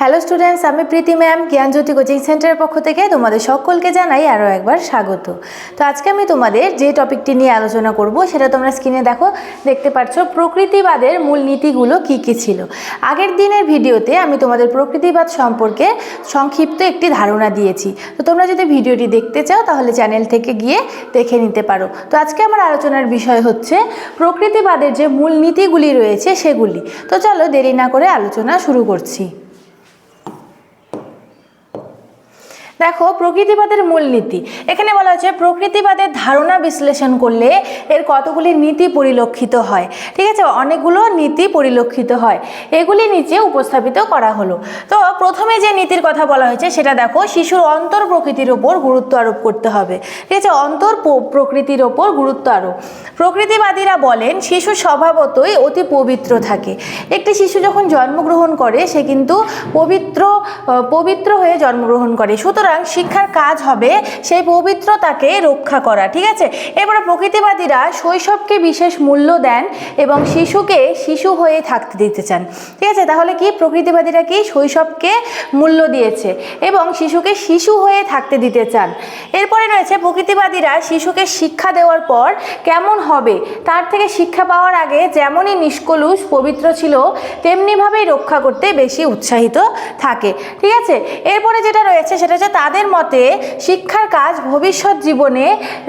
Hello students আমি প্রীতি ma'am জ্ঞানজ্যোতি coaching সেন্টারের পক্ষ থেকে তোমাদের সকলকে জানাই আরও একবার স্বাগত। তো আজকে আমি তোমাদের যে টপিকটি নিয়ে আলোচনা করব, সেটা তোমরা স্ক্রিনে দেখো, দেখতে পাচ্ছ প্রকৃতিবাদের মূল নীতিগুলো কি কি ছিল। আগের দিনের ভিডিওতে আমি তোমাদের প্রকৃতিবাদ সম্পর্কে সংক্ষিপ্ত একটি ধারণা দিয়েছি। তো তোমরা যদি ভিডিওটি দেখতে চাও, তাহলে চ্যানেল থেকে গিয়ে দেখে নিতে পারো। তো আজকে আমার আলোচনার বিষয় হচ্ছে, প্রকৃতিবাদের যে মূল নীতিগুলি রয়েছে, সেগুলি। তো চলো দেরি না করে আলোচনা শুরু করছি। দেখো, প্রকৃতিবাদের মূলনীতি। এখানে বলা হচ্ছে প্রকৃতিবাদের ধারণা বিশ্লেষণ করলে এর কতগুলি নীতি পরিলক্ষিত হয়। ঠিক আছে? অনেকগুলো নীতি পরিলক্ষিত হয়। এগুলি নিচে উপস্থাপিত করা হলো। তো প্রথমে যে নীতির কথা বলা হয়েছে, সেটা দেখো, শিশুর অন্তর প্রকৃতির ওপর গুরুত্ব আরোপ করতে হবে। ঠিক আছে? অন্তর প্রকৃতির ওপর গুরুত্ব আরোপ। প্রকৃতিবাদীরা বলেন, শিশু স্বভাবতই অতি পবিত্র থাকে। একটি শিশু যখন জন্মগ্রহণ করে, সে কিন্তু পবিত্র পবিত্র হয়ে জন্মগ্রহণ করে। সুতরাং শিক্ষার কাজ হবে সেই পবিত্রতাকে রক্ষা করা, ঠিক আছে? এবারে প্রকৃতিবাদীরা শৈশবকে বিশেষ মূল্য দেন এবং শিশুকে শিশু হয়ে থাকতে দিতে চান, ঠিক আছে? তাহলে কি প্রকৃতিবাদীরা কি শৈশবকে মূল্য দিয়েছে এবং শিশুকে শিশু হয়ে থাকতে দিতে চান? এরপরে রয়েছে প্রকৃতিবাদীরা শিশুকে শিক্ষা দেওয়ার পর কেমন হবে? তার থেকে শিক্ষা পাওয়ার আগে যেমনই নিষ্কলুষ পবিত্র ছিল, তেমনিভাবেই রক্ষা করতে বেশি উৎসাহিত থাকে, ঠিক আছে? এরপরে যেটা রয়েছে সেটা হচ্ছে তাদের মতে শিক্ষার কাজ ভবিষ্যৎ জীবনে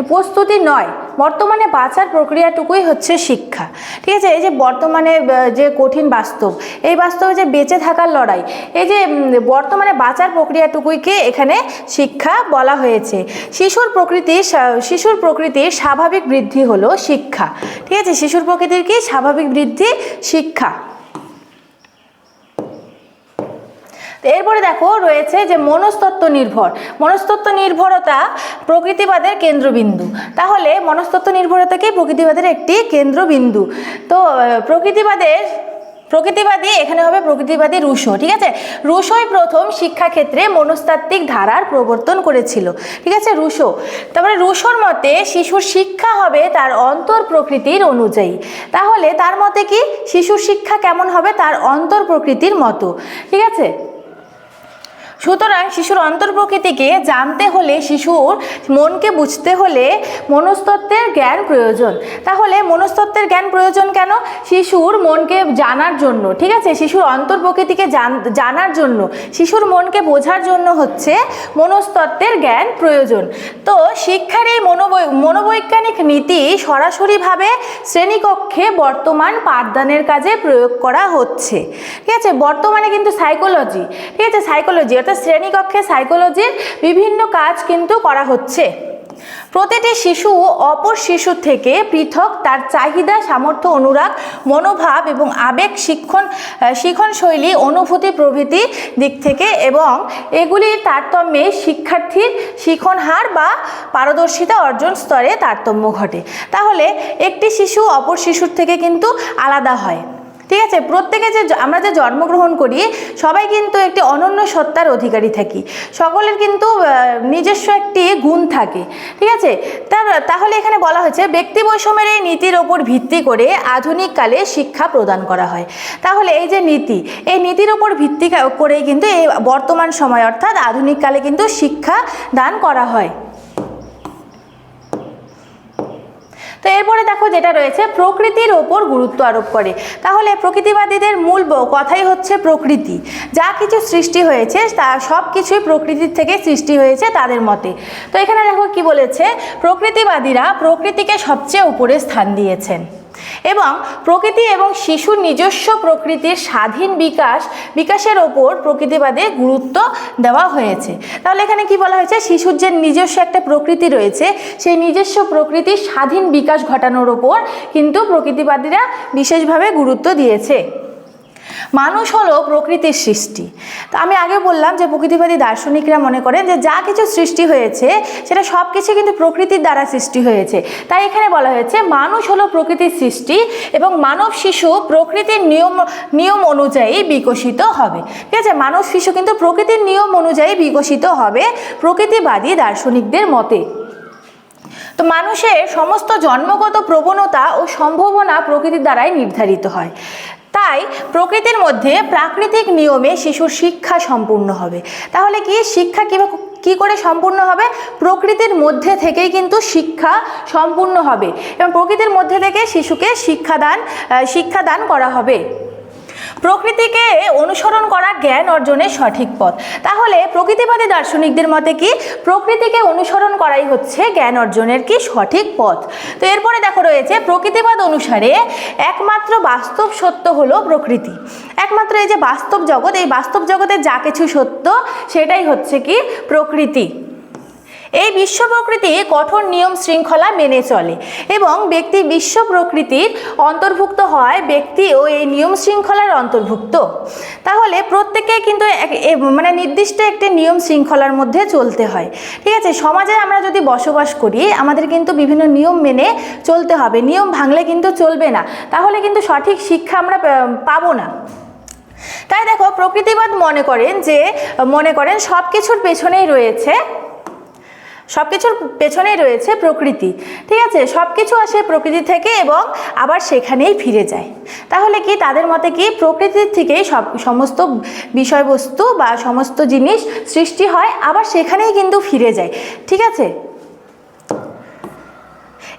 প্রস্তুতি নয়, বর্তমানে বাঁচার প্রক্রিয়াটুকুই হচ্ছে শিক্ষা। ঠিক আছে? এই যে বর্তমানে যে কঠিন বাস্তব, এই বাস্তবে যে বেঁচে থাকার লড়াই, এই যে বর্তমানে বাঁচার প্রক্রিয়াটুকুইকে এখানে শিক্ষা বলা হয়েছে। শিশুর প্রকৃতি শিশুর প্রকৃতির স্বাভাবিক বৃদ্ধি হলো শিক্ষা। ঠিক আছে? শিশুর প্রকৃতির কি? স্বাভাবিক বৃদ্ধি শিক্ষা তো এরপরে দেখো রয়েছে যে মনস্তত্ত্ব নির্ভর। মনস্তত্ত্ব নির্ভরতা প্রকৃতিবাদের কেন্দ্রবিন্দু। তাহলে মনস্তত্ত্ব নির্ভরতা কি? প্রকৃতিবাদের একটি কেন্দ্রবিন্দু। তো প্রকৃতিবাদের, প্রকৃতিবাদী এখানে হবে প্রকৃতিবাদী রুশো, ঠিক আছে? রুশোই প্রথম শিক্ষাক্ষেত্রে মনস্তাত্ত্বিক ধারার প্রবর্তন করেছিল, ঠিক আছে, রুশো? তারপরে রুশোর মতে শিশুর শিক্ষা হবে তার অন্তর প্রকৃতির অনুযায়ী। তাহলে তার মতে কি? শিশুর শিক্ষা কেমন হবে? তার অন্তর প্রকৃতির মতো, ঠিক আছে? সুতরাং শিশুর অন্তর্প্রকৃতিকে জানতে হলে শিশুর মনকে বুঝতে হলে মনস্তত্ত্বের জ্ঞান প্রয়োজন। তাহলে মনস্তত্ত্বের জ্ঞান প্রয়োজন কেন? শিশুর মনকে জানার জন্য, ঠিক আছে? শিশুর অন্তর্প্রকৃতিকে জান- জানার জন্য। শিশুর মনকে বোঝার জন্য হচ্ছে মনস্তত্ত্বের জ্ঞান প্রয়োজন। তো শিক্ষার এই মনোবৈ, মনোবৈজ্ঞানিক নীতি সরাসরিভাবে শ্রেণীকক্ষে বর্তমান পাঠদানের কাজে প্রয়োগ করা হচ্ছে। ঠিক আছে? বর্তমানে কিন্তু সাইকোলজি ঠিক আছে? সাইকোলজি অর্থাৎ শ্রেণীকক্ষে সাইকোলজির বিভিন্ন কাজ কিন্তু করা হচ্ছে। প্রতিটি শিশু অপর শিশু থেকে পৃথক তার চাহিদা, সামর্থ্য, অনুরাগ, মনোভাব এবং আবেগ, শিক্ষণ শিখন শৈলী অনুভূতি, প্রভৃতি দিক থেকে এবং এগুলির তারতম্যে শিক্ষার্থীর শিখন হার বা পারদর্শিতা অর্জন স্তরে তারতম্য ঘটে। তাহলে একটি শিশু অপর শিশুর থেকে কিন্তু আলাদা হয়। ঠিক আছে? প্রত্যেকে যে আমরা যে জন্মগ্রহণ করি, সবাই কিন্তু একটি অনন্য সত্তার অধিকারী থাকি। সকলের কিন্তু নিজস্ব একটি গুণ থাকে। ঠিক আছে? তার, তাহলে এখানে বলা হয়েছে, ব্যক্তি বৈষম্যের এই নীতির ওপর ভিত্তি করে আধুনিক কালে শিক্ষা প্রদান করা হয়। তাহলে এই যে নীতি, এই নীতির ওপর ভিত্তি করেই কিন্তু এই বর্তমান সময় অর্থাৎ আধুনিক কালে কিন্তু শিক্ষা দান করা হয়। তো এরপরে দেখো যেটা রয়েছে, প্রকৃতির ওপর গুরুত্ব আরোপ করে। তাহলে প্রকৃতিবাদীদের মূল কথাই হচ্ছে প্রকৃতি। যা কিছু সৃষ্টি হয়েছে, তা সব কিছুই প্রকৃতির থেকে সৃষ্টি হয়েছে তাদের মতে। তো এখানে দেখো কি বলেছে, প্রকৃতিবাদীরা প্রকৃতিকে সবচেয়ে উপরে স্থান দিয়েছেন এবং প্রকৃতি এবং শিশুর নিজস্ব প্রকৃতির স্বাধীন বিকাশ, বিকাশের ওপর প্রকৃতিবাদে গুরুত্ব দেওয়া হয়েছে। তাহলে এখানে কি বলা হয়েছে? শিশুর যে নিজস্ব একটা প্রকৃতি রয়েছে, সেই নিজস্ব প্রকৃতির স্বাধীন বিকাশ ঘটানোর ওপর কিন্তু প্রকৃতিবাদীরা বিশেষভাবে গুরুত্ব দিয়েছে। মানুষ হলো প্রকৃতির সৃষ্টি। তো আমি আগে বললাম যে প্রকৃতিবাদী দার্শনিকরা মনে করেন যে যা কিছু সৃষ্টি হয়েছে, সেটা সব কিছু কিন্তু প্রকৃতির দ্বারা সৃষ্টি হয়েছে। তাই এখানে বলা হয়েছে মানুষ হলো প্রকৃতির সৃষ্টি এবং মানব শিশু প্রকৃতির নিয়ম নিয়ম অনুযায়ী বিকশিত হবে। ঠিক আছে? মানব শিশু কিন্তু প্রকৃতির নিয়ম অনুযায়ী বিকশিত হবে প্রকৃতিবাদী দার্শনিকদের মতে। তো মানুষের সমস্ত জন্মগত প্রবণতা ও সম্ভাবনা প্রকৃতির দ্বারাই নির্ধারিত হয়। তাই প্রকৃতির মধ্যে প্রাকৃতিক নিয়মে শিশুর শিক্ষা সম্পূর্ণ হবে। তাহলে কি শিক্ষা কীভাবে কী করে সম্পূর্ণ হবে? প্রকৃতির মধ্যে থেকেই কিন্তু শিক্ষা সম্পূর্ণ হবে এবং প্রকৃতির মধ্যে থেকে শিশুকে শিক্ষাদান শিক্ষাদান করা হবে। প্রকৃতিকে অনুসরণ করা জ্ঞান অর্জনের সঠিক পথ। তাহলে প্রকৃতিবাদী দার্শনিকদের মতে কি প্রকৃতিকে অনুসরণ করাই হচ্ছে জ্ঞান অর্জনের কি সঠিক পথ? তো এরপরে দেখো রয়েছে, প্রকৃতিবাদ অনুসারে একমাত্র বাস্তব সত্য হলো প্রকৃতি। একমাত্র এই যে বাস্তব জগৎ, এই বাস্তব জগতে যা কিছু সত্য, সেটাই হচ্ছে কি প্রকৃতি। এই বিশ্ব প্রকৃতি কঠোর নিয়ম শৃঙ্খলা মেনে চলে এবং ব্যক্তি বিশ্ব প্রকৃতির অন্তর্ভুক্ত হয় ব্যক্তি ও এই নিয়ম শৃঙ্খলার অন্তর্ভুক্ত। তাহলে প্রত্যেকে কিন্তু মানে নির্দিষ্ট একটি নিয়ম শৃঙ্খলার মধ্যে চলতে হয়। ঠিক আছে? সমাজে আমরা যদি বসবাস করি, আমাদের কিন্তু বিভিন্ন নিয়ম মেনে চলতে হবে। নিয়ম ভাঙলে কিন্তু চলবে না। তাহলে কিন্তু সঠিক শিক্ষা আমরা পাবো না। তাই দেখো, প্রকৃতিবাদ মনে করেন যে, মনে করেন সব কিছুর পেছনেই রয়েছে সব কিছুর পেছনেই রয়েছে প্রকৃতি। ঠিক আছে? সব কিছু আসে প্রকৃতি থেকে এবং আবার সেখানেই ফিরে যায়। তাহলে কি তাদের মতে কি প্রকৃতির থেকেই সব, সমস্ত বিষয়বস্তু বা সমস্ত জিনিস সৃষ্টি হয়, আবার সেখানেই কিন্তু ফিরে যায়। ঠিক আছে?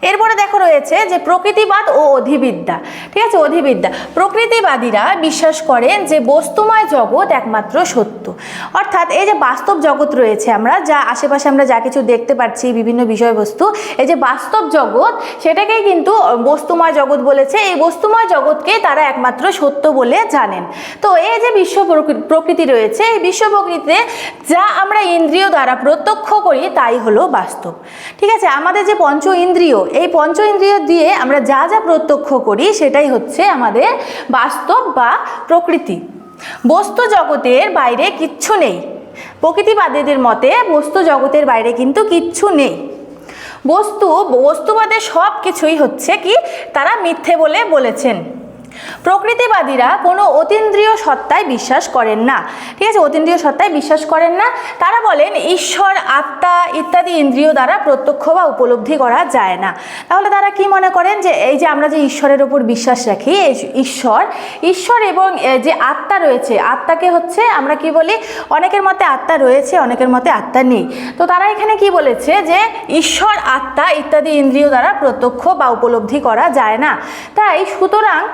এরপরে দেখো রয়েছে যে প্রকৃতিবাদ ও অধিবিদ্যা, ঠিক আছে? অধিবিদ্যা। প্রকৃতিবাদীরা বিশ্বাস করেন যে বস্তুময় জগৎ একমাত্র সত্য। অর্থাৎ এই যে বাস্তব জগৎ রয়েছে আমরা, যা আশেপাশে আমরা যা কিছু দেখতে পাচ্ছি, বিভিন্ন বিষয়বস্তু, এই যে বাস্তব জগৎ, সেটাকেই কিন্তু বস্তুময় জগৎ বলেছে। এই বস্তুময় জগৎকে তারা একমাত্র সত্য বলে জানেন। তো এই যে বিশ্ব প্রকৃ- প্রকৃতি রয়েছে, এই বিশ্ব প্রকৃতিতে যা আমরা ইন্দ্রিয় দ্বারা প্রত্যক্ষ করি, তাই হলো বাস্তব। ঠিক আছে? আমাদের যে পঞ্চ ইন্দ্রিয় এই পঞ্চ ইন্দ্রিয় দিয়ে আমরা যা যা প্রত্যক্ষ করি, সেটাই হচ্ছে আমাদের বাস্তব বা প্রকৃতি। বস্তু জগতের বাইরে কিচ্ছু নেই। প্রকৃতিবাদীদের মতে বস্তু জগতের বাইরে কিন্তু কিচ্ছু নেই। বস্তু, বস্তুবাদে সব কিছুই হচ্ছে কি? তারা মিথ্যে বলে বলেছেন। প্রকৃতিবাদীরা কোনো অতীন্দ্রিয় সত্তায় বিশ্বাস করেন না। ঠিক আছে? অতীন্দ্রিয় সত্তায় বিশ্বাস করেন না। তারা বলেন, ঈশ্বর, আত্মা ইত্যাদি ইন্দ্রিয় দ্বারা প্রত্যক্ষ বা উপলব্ধি করা যায় না। তাহলে তারা কি মনে করেন যে, এই যে আমরা যে ঈশ্বরের ওপর বিশ্বাস রাখি ঈশ্বর ঈশ্বর এবং যে আত্মা রয়েছে, আত্মাকে হচ্ছে আমরা কি বলি, অনেকের মতে আত্মা রয়েছে, অনেকের মতে আত্মা নেই। তো তারা এখানে কি বলেছে যে, ঈশ্বর, আত্মা ইত্যাদি ইন্দ্রিয় দ্বারা প্রত্যক্ষ বা উপলব্ধি করা যায় না। তাই সুতরাং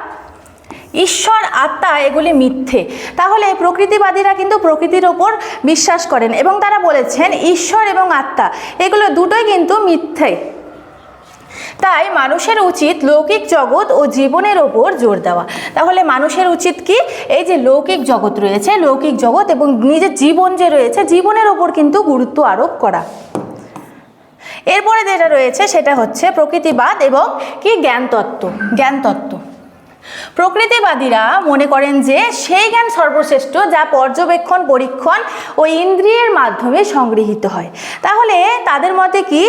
ঈশ্বর, আত্মা এগুলি মিথ্যে। তাহলে প্রকৃতিবাদীরা কিন্তু প্রকৃতির ওপর বিশ্বাস করেন এবং তারা বলেছেন, ঈশ্বর এবং আত্মা, এগুলো দুটোই কিন্তু মিথ্যে। তাই মানুষের উচিত লৌকিক জগৎ ও জীবনের ওপর জোর দেওয়া। তাহলে মানুষের উচিত কি? এই যে লৌকিক জগৎ রয়েছে, লৌকিক জগৎ এবং নিজের জীবন যে রয়েছে, জীবনের ওপর কিন্তু গুরুত্ব আরোপ করা। এরপরে যেটা রয়েছে সেটা হচ্ছে প্রকৃতিবাদ এবং কি? জ্ঞানতত্ত্ব। জ্ঞানতত্ত্ব। প্রকৃতিবাদীরা মনে করেন যে সেই জ্ঞান সর্বশ্রেষ্ঠ যা পর্যবেক্ষণ, পরীক্ষণ ও ইন্দ্রিয়ের মাধ্যমে সংগৃহীত হয়। তাহলে তাদের মতে কি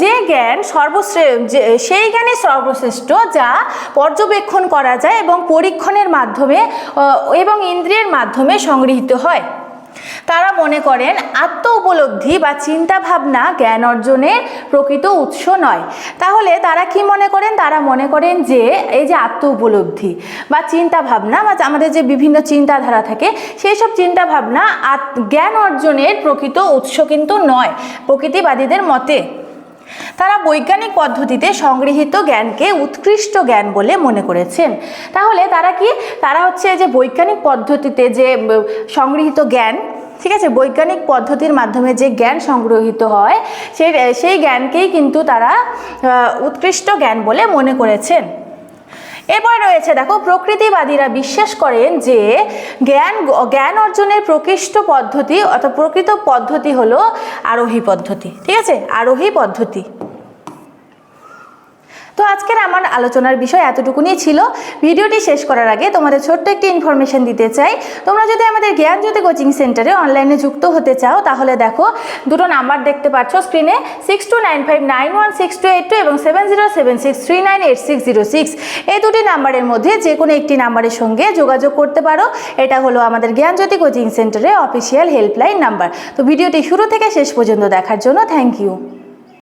যে জ্ঞান সর্বশ্রেষ্ঠ সেই জ্ঞানই সর্বশ্রেষ্ঠ যা পর্যবেক্ষণ করা যায় এবং পরীক্ষণের মাধ্যমে এবং ইন্দ্রিয়ের মাধ্যমে সংগৃহীত হয়। তারা মনে করেন আত্ম উপলব্ধি বা চিন্তা ভাবনা জ্ঞান অর্জনের প্রকৃত উৎস নয়। তাহলে তারা কি মনে করেন? তারা মনে করেন যে এই যে আত্ম উপলব্ধি বা চিন্তা ভাবনা বা আমাদের যে বিভিন্ন চিন্তাধারা থাকে সেই সব চিন্তা ভাবনা জ্ঞান অর্জনের প্রকৃত উৎস কিন্তু নয়। প্রকৃতিবাদীদের মতে তারা বৈজ্ঞানিক পদ্ধতিতে সংগৃহীত জ্ঞানকে উৎকৃষ্ট জ্ঞান বলে মনে করেছেন। তাহলে তারা কি, তারা হচ্ছে যে বৈজ্ঞানিক পদ্ধতিতে যে সংগৃহীত জ্ঞান, ঠিক আছে? বৈজ্ঞানিক পদ্ধতির মাধ্যমে যে জ্ঞান সংগ্রহীত হয় সেই সেই জ্ঞানকেই কিন্তু তারা উৎকৃষ্ট জ্ঞান বলে মনে করেছেন। এরপরে রয়েছে, দেখো, প্রকৃতিবাদীরা বিশ্বাস করেন যে জ্ঞান জ্ঞান অর্জনের প্রকৃষ্ট পদ্ধতি অর্থাৎ প্রকৃত পদ্ধতি হলো আরোহী পদ্ধতি, ঠিক আছে? আরোহী পদ্ধতি। তো আজকের আমার আলোচনার বিষয় এতটুকুনি ছিল। ভিডিওটি শেষ করার আগে তোমাদের ছোট্ট একটি ইনফরমেশন দিতে চাই। তোমরা যদি আমাদের জ্ঞানজ্যোতি কোচিং সেন্টারে অনলাইনে যুক্ত হতে চাও, তাহলে দেখো, দুটো নাম্বার দেখতে পাচ্ছ স্ক্রিনে six two nine five nine one six two eight two এবং seven zero seven six three nine eight six zero six এই দুটি নাম্বারের মধ্যে যে কোনো একটি নাম্বারের সঙ্গে যোগাযোগ করতে পারো। এটা হলো আমাদের জ্ঞানজ্যোতি কোচিং সেন্টারের অফিসিয়াল হেল্পলাইন নাম্বার তো ভিডিওটি শুরু থেকে শেষ পর্যন্ত দেখার জন্য থ্যাংক ইউ